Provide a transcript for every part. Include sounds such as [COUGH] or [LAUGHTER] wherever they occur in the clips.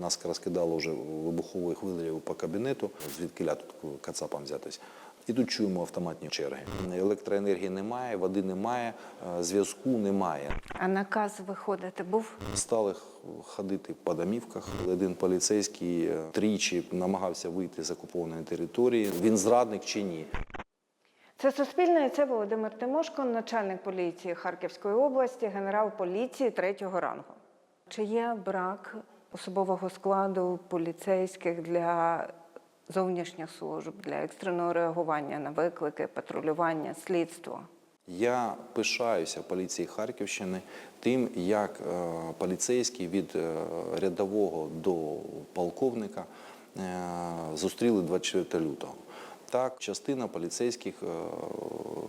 Нас розкидало вже вибуховою хвилею по кабінету, звідки тут кацапам взятись. І тут чуємо автоматні черги. Електроенергії немає, води немає, е, зв'язку немає. А наказ виходити був? Стали ходити по домівках. Один поліцейський е, тричі намагався вийти з окупованої території. Він зрадник чи ні? Це Суспільне, і це Володимир Тимошко, начальник поліції Харківської області, генерал поліції третього рангу. Чи є брак особового складу поліцейських для зовнішніх служб, для екстреного реагування на виклики, патрулювання, слідство? Я пишаюся поліції Харківщини тим, як е, поліцейські від е, рядового до полковника е, зустріли 24 лютого. Так, частина поліцейських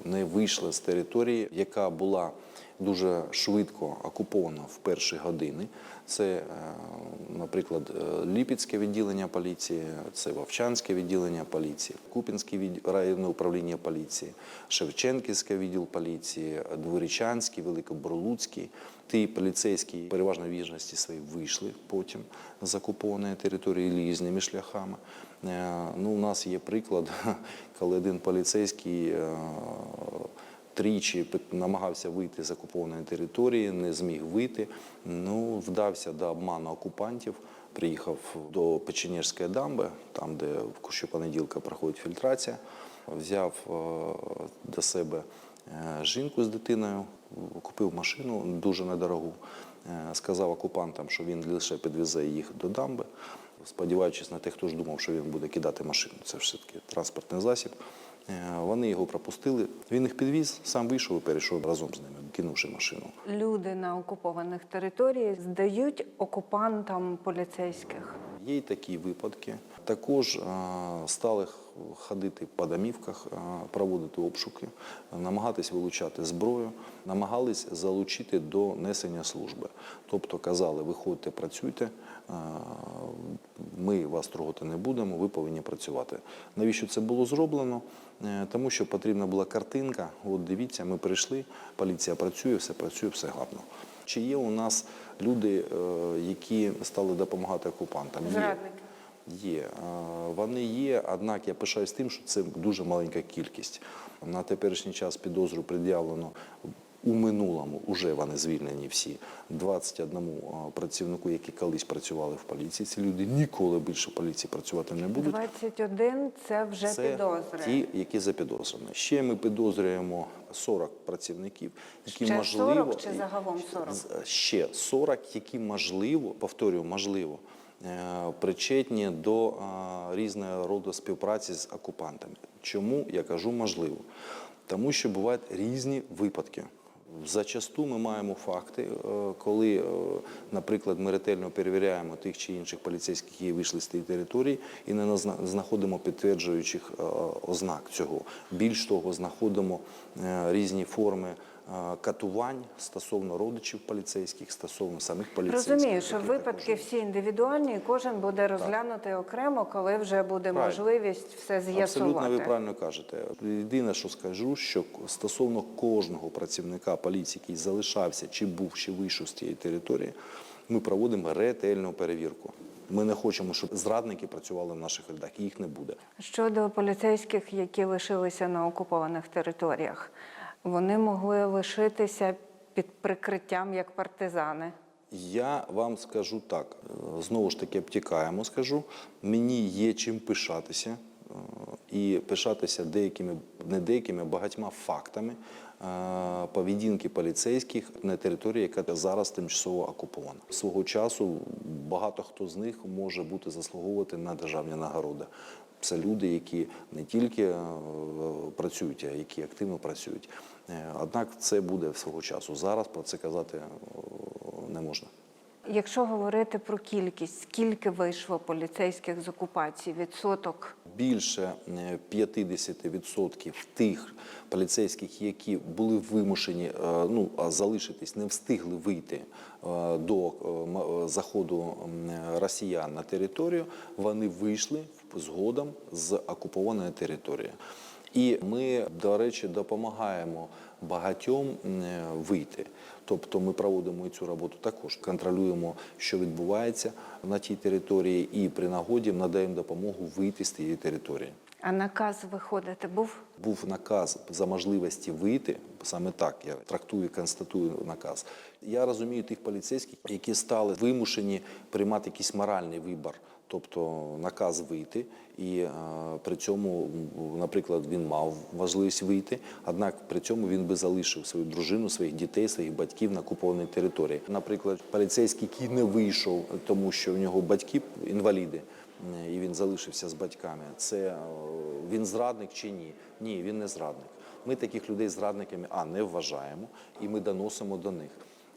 не вийшла з території, яка була дуже швидко окупована в перші години. Це, е, наприклад, е, Ліпецьке відділення поліції, це Вовчанське відділення поліції, Купінське районне управління поліції, Шевченківське відділ поліції, Дворічанський, Великоборлуцький. Ті поліцейські переважно віжності свої вийшли потім з окупованої території різними шляхами. Е, Ну, у нас є приклад, [LAUGHS] коли один поліцейський тричі намагався вийти з окупованої території, не зміг вийти. Ну, вдався до обману окупантів. Приїхав до Печенежської дамби, там, де в щопонеділка проходить фільтрація, взяв е, до себе е, жінку з дитиною, купив машину дуже недорогу. Е, Сказав окупантам, що він лише підвезе їх до дамби, сподіваючись на те, хто ж думав, що він буде кидати машину. Це все-таки транспортний засіб. Е, Вони його пропустили. Він їх підвіз, сам вийшов і перейшов разом з ними, кинувши машину. Люди на окупованих територіях здають окупантам поліцейських. Є й такі випадки. Також е, стали ходити по домівках, е, проводити обшуки, намагатись вилучати зброю, намагались залучити до несення служби. Тобто казали, виходьте, працюйте, е, ми вас трогати не будемо, ви повинні працювати. Навіщо це було зроблено? Тому що потрібна була картинка. От дивіться, ми прийшли, поліція працює, все працює, все гарно. Чи є у нас люди, які стали допомагати окупантам? Зрадники. Є. Е, Вони є, однак я пишаюсь тим, що це дуже маленька кількість. На теперішній час підозру пред'явлено у минулому, вже вони звільнені всі, 21 працівнику, які колись працювали в поліції. Ці люди ніколи більше в поліції працювати не будуть. 21 – це вже Це підозри. ті, які запідозрені. Ще ми підозрюємо 40 працівників, які Ще можливо 40 чи загалом 40? Ще 40, які можливо, повторюю, можливо, е, причетні до е, різного роду співпраці з окупантами. Чому я кажу можливо? Тому що бувають різні випадки. Зачасту ми маємо факти, е, коли, е, наприклад, ми ретельно перевіряємо тих чи інших поліцейських, які вийшли з тієї території, і не знаходимо підтверджуючих е, ознак цього. Більш того, знаходимо е, різні форми е, катувань стосовно родичів поліцейських, стосовно самих поліцейських. Розумію, що випадки всі індивідуальні, і кожен буде розглянутий окремо, коли вже буде Правильно. можливість все Абсолютно ви правильно кажете. Єдине, що скажу, що стосовно кожного працівника поліції, який залишався чи був, чи вийшов з тієї території, ми проводимо ретельну перевірку. Ми не хочемо, щоб зрадники працювали в наших рядах, їх не буде. Щодо поліцейських, які лишилися на окупованих територіях, вони могли лишитися під прикриттям як партизани. Я вам скажу так, знову ж таки обтікаємо, скажу. Мені є чим пишатися. е, І пишатися деякими, не деякими, багатьма фактами е, поведінки поліцейських на території, яка зараз тимчасово окупована. Свого часу багато хто з них може бути заслуговувати на державні нагороди. Це люди, які не тільки е, працюють, а які активно працюють. Е, Однак це буде свого часу. Зараз про це казати е, не можна. Якщо говорити про кількість, скільки вийшло поліцейських з окупації, відсоток Більше е, 50% тих поліцейських, які були вимушені ну, залишитись, не встигли вийти до заходу росіян на територію, вони вийшли згодом з окупованої території. І ми, до речі, допомагаємо багатьом е, вийти. Тобто ми проводимо і цю роботу також, контролюємо, що відбувається на тій території, і при нагоді надаємо допомогу вийти з тієї території. А наказ виходити був? Був наказ за можливості вийти, саме так я трактую, констатую наказ. Я розумію тих поліцейських, які стали вимушені приймати якийсь моральний вибір, тобто наказ вийти, і е, при цьому, наприклад, він мав можливість вийти, однак при цьому він би залишив свою дружину, своїх дітей, своїх батьків на окупованій території. Наприклад, поліцейський, який не вийшов, тому що в нього батьки інваліди і він залишився з батьками. Це е, він зрадник чи ні? Ні, він не зрадник. Ми таких людей зрадниками а не вважаємо, і ми доносимо до них.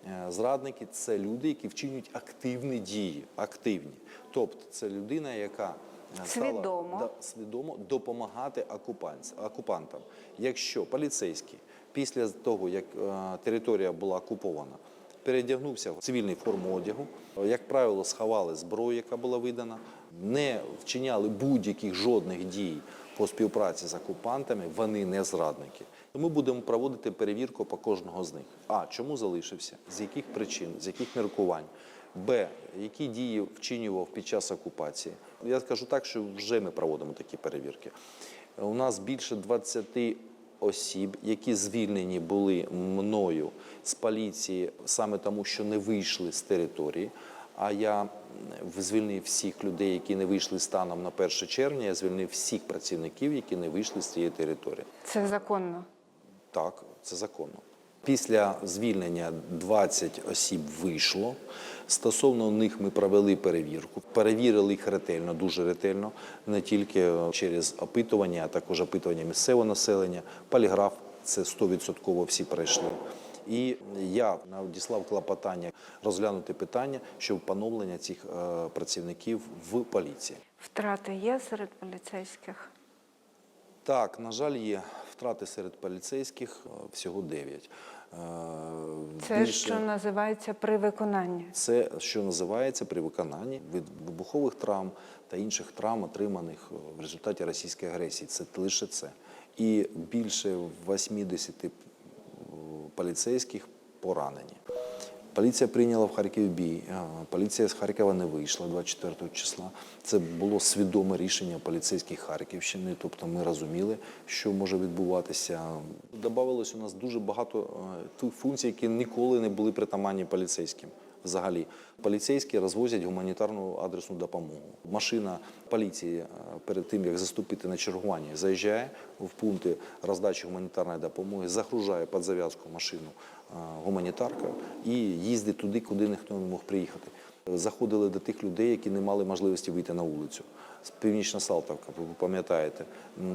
Е, Зрадники це люди, які вчинюють активні дії, активні. Тобто це людина, яка е, стала Свідомо. да, свідомо допомагати окупантам. Якщо поліцейський після того, як е, територія була окупована, передягнувся в цивільну форму одягу, як правило, сховали зброю, яка була видана, не вчиняли будь-яких жодних дій по співпраці з окупантами, вони не зрадники. Ми будемо проводити перевірку по кожного з них. А чому залишився? З яких причин, з яких міркувань? Б. Які дії вчинював під час окупації? Я скажу так, що вже ми проводимо такі перевірки. У нас більше 20 осіб, які звільнені були мною з поліції саме тому, що не вийшли з території. А я звільнив всіх людей, які не вийшли станом на 1 червня. Я звільнив всіх працівників, які не вийшли з цієї території. Це законно. Так, це законно. Після звільнення 20 осіб вийшло. Стосовно них ми провели перевірку. Перевірили їх ретельно, дуже ретельно, не тільки через опитування, а також опитування місцевого населення. Поліграф це 100% всі пройшли. І я надіслав клопотання розглянути питання щодо поновлення цих е, працівників в поліції. Втрати є серед поліцейських. Так, на жаль, є втрати серед поліцейських е, всього 9. Це що називається при виконанні. Це що називається при виконанні від вибухових травм та інших травм, отриманих е, в результаті російської агресії. Це лише це. І більше 80 поліцейських поранені. Поліція прийняла в Харкові бій. Е, Поліція з Харкова не вийшла 24 числа. Це було свідоме рішення поліцейських Харківщини. Тобто ми розуміли, що може відбуватися. Добавилось у нас дуже багато е, функцій, які ніколи не були притаманні поліцейським. Взагалі, поліцейські розвозять гуманітарну адресну допомогу. Машина поліції е, перед тим як заступити на чергування, заїжджає в пункти роздачі гуманітарної допомоги, загружає під зав'язку машину е, гуманітарка і їздить туди, куди ніхто не мог приїхати. Заходили до тих людей, які не мали можливості вийти на вулицю. Північна Салтовка, ви пам'ятаєте,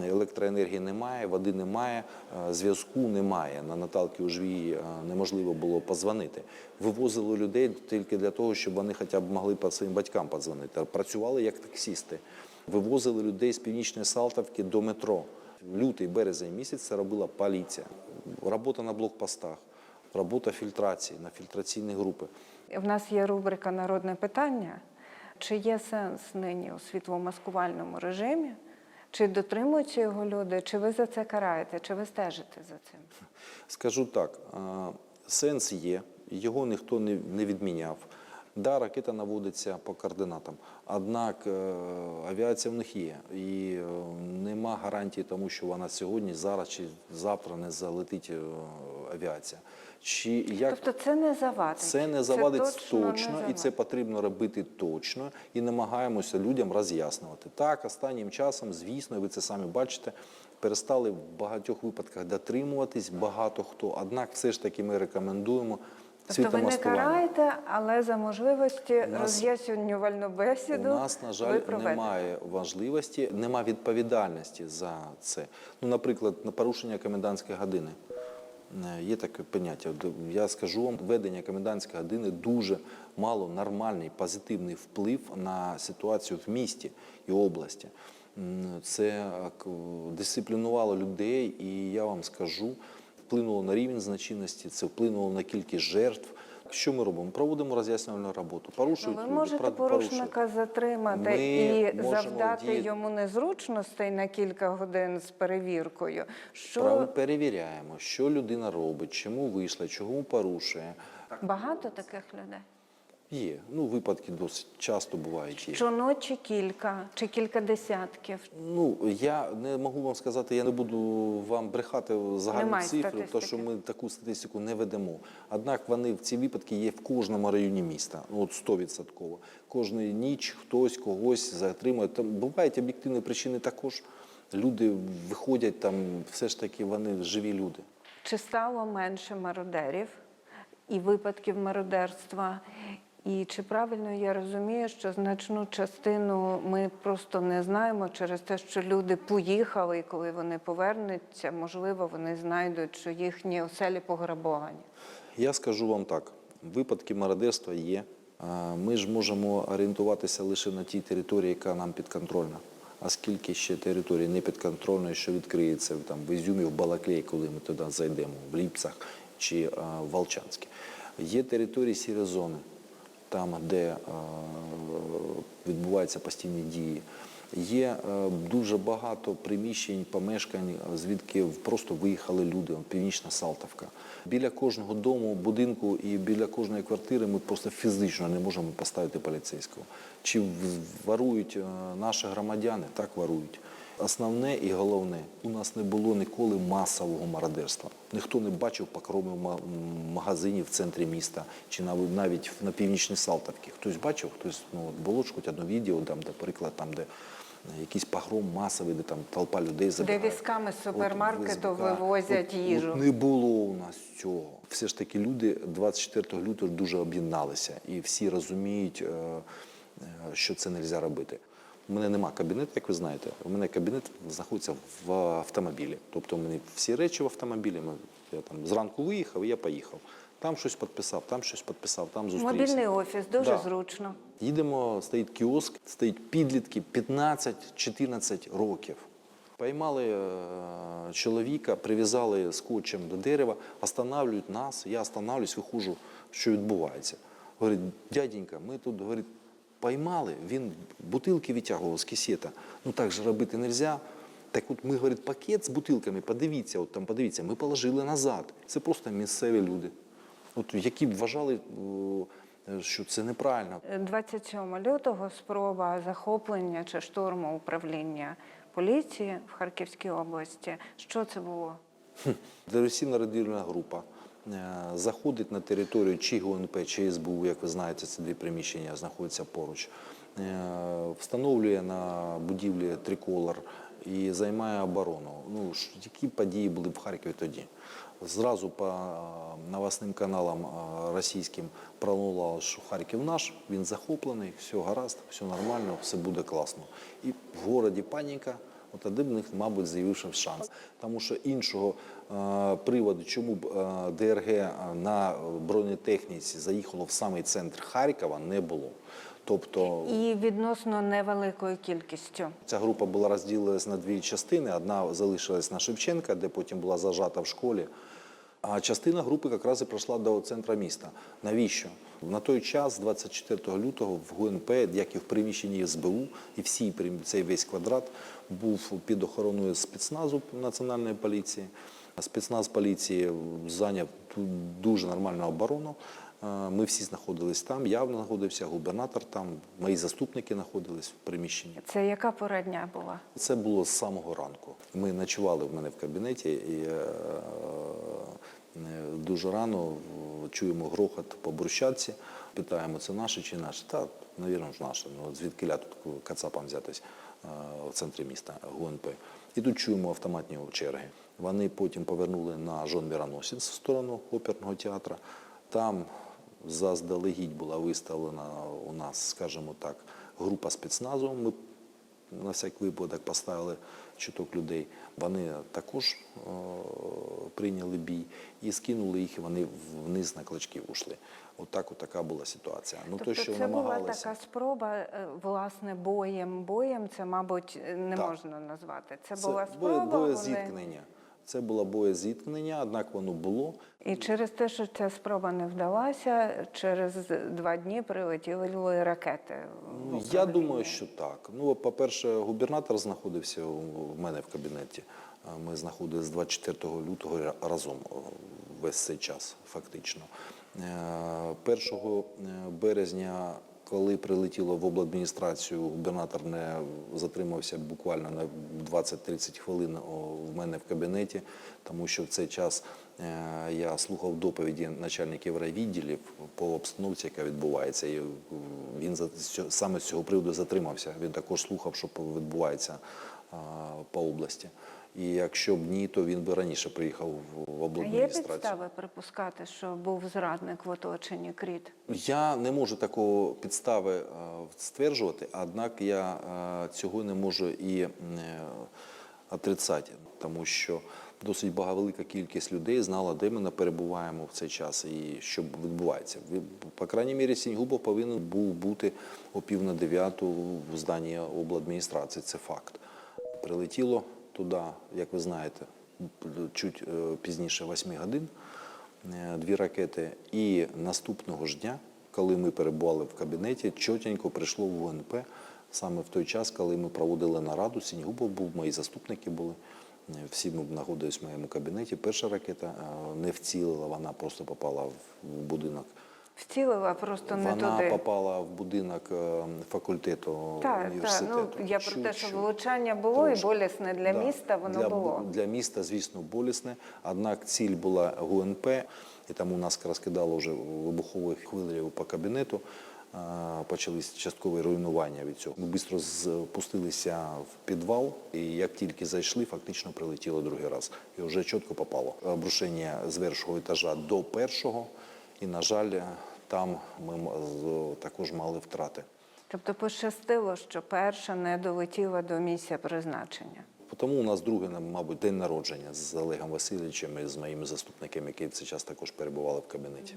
електроенергії немає, води немає, е, зв'язку немає. На Наталки Ужвій е, неможливо було позвонити. Вивозили людей тільки для того, щоб вони хоча б могли по своїм батькам подзвонити. Працювали як таксісти. Вивозили людей з північної Салтовки до метро. Лютий березень місяць це робила поліція. Робота на блокпостах, робота фільтрації на фільтраційні групи. В нас є рубрика Народне питання. Чи є сенс нині у світломаскувальному режимі? Чи дотримуються його люди? Чи ви за це караєте? Чи ви стежите за цим? Скажу так, сенс є, його ніхто не, відміняв. Да, ракета наводиться по координатам, однак е, авіація в них є. І е, нема гарантії тому, що вона сьогодні, зараз чи завтра не залетить е, авіація. Чи як Тобто це не завадить? це не завадить точно, не точно, і це потрібно робити точно. І намагаємося людям роз'яснювати. Так, останнім часом, звісно, і ви це самі бачите, перестали в багатьох випадках дотримуватись багато хто. Однак, все ж таки, ми рекомендуємо Тобто ви не караєте, але за можливості нас- роз'яснювальну У нас, на жаль, ви немає важливості, немає відповідальності за це. Ну, наприклад, на порушення комендантської години. Е, Є таке поняття. Я скажу вам, введення комендантської години дуже мало нормальний, позитивний вплив на ситуацію в місті і області. Це е, дисциплінувало людей, і я вам скажу, вплинуло на рівень значимості, це вплинуло на кількість жертв. Що ми робимо? Проводимо роз'яснювальну роботу. Порушують ви люди, можете порушника затримати Ми і завдати діяти- йому незручностей на кілька годин з перевіркою. Що Перевіряємо, що людина робить, чому вийшла, чому порушує. багато таких людей? Є. Ну, випадки досить часто бувають. Є. Щоночі кілька чи кілька десятків. Ну, я не можу вам сказати, я не буду вам брехати загальну Немає цифру, тому що ми таку статистику не ведемо. Однак вони в ці випадки є в кожному районі міста, ну от 100%. Кожну ніч хтось когось затримує. Там бувають об'єктивні причини також. Люди виходять там, все ж таки вони живі люди. Чи стало менше мародерів і випадків мародерства? І чи правильно я розумію, що значну частину ми просто не знаємо через те, що люди поїхали, і коли вони повернуться, можливо, вони знайдуть, що їхні оселі пограбовані. Я скажу вам так: випадки мародерства є. Ми ж можемо орієнтуватися лише на тій території, яка нам підконтрольна. А скільки ще територій не підконтрольної, що відкриється там, в Ізюмі, в Балаклеї, коли ми туди зайдемо, в Ліпцях чи а, в Волчанське. Є території сірі зони, там, де відбуваються постійні дії. Є е, дуже багато приміщень, помешкань, е, звідки просто виїхали люди, північна Салтовка. Біля кожного дому, будинку і біля кожної квартири ми просто фізично не можемо поставити поліцейського. Чи в- ворують е, наші громадяни? Так ворують. Основне і головне, у нас не було ніколи масового мародерства. Ніхто не бачив м, магазинів в центрі міста чи навіть навіть на північній Салтовці. Хтось бачив, хтось ну було ж хоч одне відео, там, де, наприклад, там, де е, якийсь погром масовий, де там толпа людей забігає. візками з супермаркету вивозять їжу. От не було у нас цього. Все ж таки люди 24 лютого дуже об'єдналися і всі розуміють, е, е, що це не можна робити. У мене нема кабінету, як ви знаєте. У мене кабінет знаходиться в автомобілі. Тобто у мене всі речі в автомобілі. Я там зранку виїхав, і я поїхав. Там щось підписав, там щось підписав, там зустрівся. Мобільний офіс дуже Да. зручно. Їдемо, стоїть кіоск, стоїть підлітки 15-14 років. Поймали е, чоловіка, прив'язали скотчем до дерева, останавливають нас, я останавливаюсь, виходжу, що відбувається. Говорить, дяденька, ми тут говорить, поймали, він бутилки витягував з кисета. Ну так же робити не можна. Так от ми, говорить, пакет з бутилками, подивіться, от там подивіться, ми положили назад. Це просто місцеві люди, от, які б вважали, що це неправильно. 27 лютого спроба захоплення чи штурму управління поліції в Харківській області. Що це було? Диверсійна розвідувальна група е, заходить на територію чи ГУНП, чи СБУ, як ви знаєте, це дві приміщення знаходяться поруч, е, встановлює на будівлі триколор і займає оборону. Ну, які події були в Харкові тоді? Зразу по е, новосним каналам е, російським пролунало, що Харків наш, він захоплений, все гаразд, все нормально, все буде класно. І в городі паніка. От тоді в них, мабуть, з'явився шанс. Тому що іншого е, приводу, чому б е, ДРГ е, на бронетехніці заїхало в самий центр Харкова, не було. Тобто І відносно невеликою кількістю. ця група була розділена на дві частини. Одна залишилась на Шевченка, де потім була зажата в школі. А частина групи якраз і пройшла до центра міста. Навіщо? На той час, 24 лютого, в ГУНП, як і в приміщенні СБУ, і всі цей весь квадрат був під охороною спецназу національної поліції. Спецназ поліції зайняв дуже нормальну оборону. Е, Ми всі знаходились там. Я знаходився, губернатор там, мої заступники знаходились в приміщенні. Це яка пора дня була? Це було з самого ранку. Ми ночували в мене в кабінеті і е, дуже рано чуємо грохот по брусчатці. Питаємо, це наше чи наше? Та, навірно, ж наше. Ну, звідки тут кацапам взятись е, в центрі міста ГУНП. І тут чуємо автоматні черги. Вони потім повернули на Жон Міроносець в сторону оперного театру. Там заздалегідь була виставлена у нас, скажімо так, група спецназу. Ми на всяк випадок поставили чуток людей. Вони також е, прийняли бій і скинули їх, і вони вниз на клочки ушли. Отак, от така була ситуація. Ну, тобто то, що це була така спроба, е, власне, боєм. Боєм це, мабуть, не Так. можна назвати. Це, це була спроба. вони- боєзіткнення. Це було боєзіткнення, однак воно було. І через те, що ця спроба не вдалася, через два дні прилетіли ракети. Ну, я думаю, що так. Ну, по-перше, губернатор знаходився у в мене в кабінеті. Ми знаходилися 24 лютого разом весь цей час, фактично. Е, 1 березня, коли прилетіло в обладміністрацію, губернатор не затримався буквально на 20-30 хвилин в мене в кабінеті, тому що в цей час е, я слухав доповіді начальників райвідділів по обстановці, яка відбувається. І е, він саме з цього приводу затримався. Він також слухав, що відбувається по області. І якщо б ні, то він би раніше приїхав в А Є підстави припускати, що був зрадник в оточенні Кріт? Я не можу такого підстави е, стверджувати, однак я е, цього не можу і е, отрицати, тому що досить велика кількість людей знала, де ми перебуваємо в цей час і що відбувається. По крайній мірі, Сіньгубов повинен був бути о пів на дев'яту в зданні обладміністрації. Це факт. Прилетіло туди, як ви знаєте, чуть е, пізніше 8 годин е, дві ракети. І наступного ж дня, коли ми перебували в кабінеті, чотенько прийшло в УНП саме в той час, коли ми проводили нараду. Сіньгубов був, мої заступники були. Е, Всі ми знаходились в моєму кабінеті. Перша ракета не вцілила, вона просто попала в будинок. Вцілила просто не Вона туди. попала в будинок е, факультету Так, так. Ну я про те, що влучання було Трошки. і болісне для Да. міста, воно для, було. Для міста, звісно, болісне. Однак ціль була ГУНП, і тому нас розкидало вже вибуховою хвилею по кабінету. А, Почались часткові руйнування від цього. Ми швидко спустилися в підвал, і як тільки зайшли, фактично прилетіло другий раз. І вже чітко попало. Обрушення з першого етажа до першого, і, на жаль, там ми також мали втрати. Тобто пощастило, що перша не долетіла до місця призначення. Тому у нас другий, мабуть, день народження з Олегом Васильовичем і з моїми заступниками, які в цей час також перебували в кабінеті.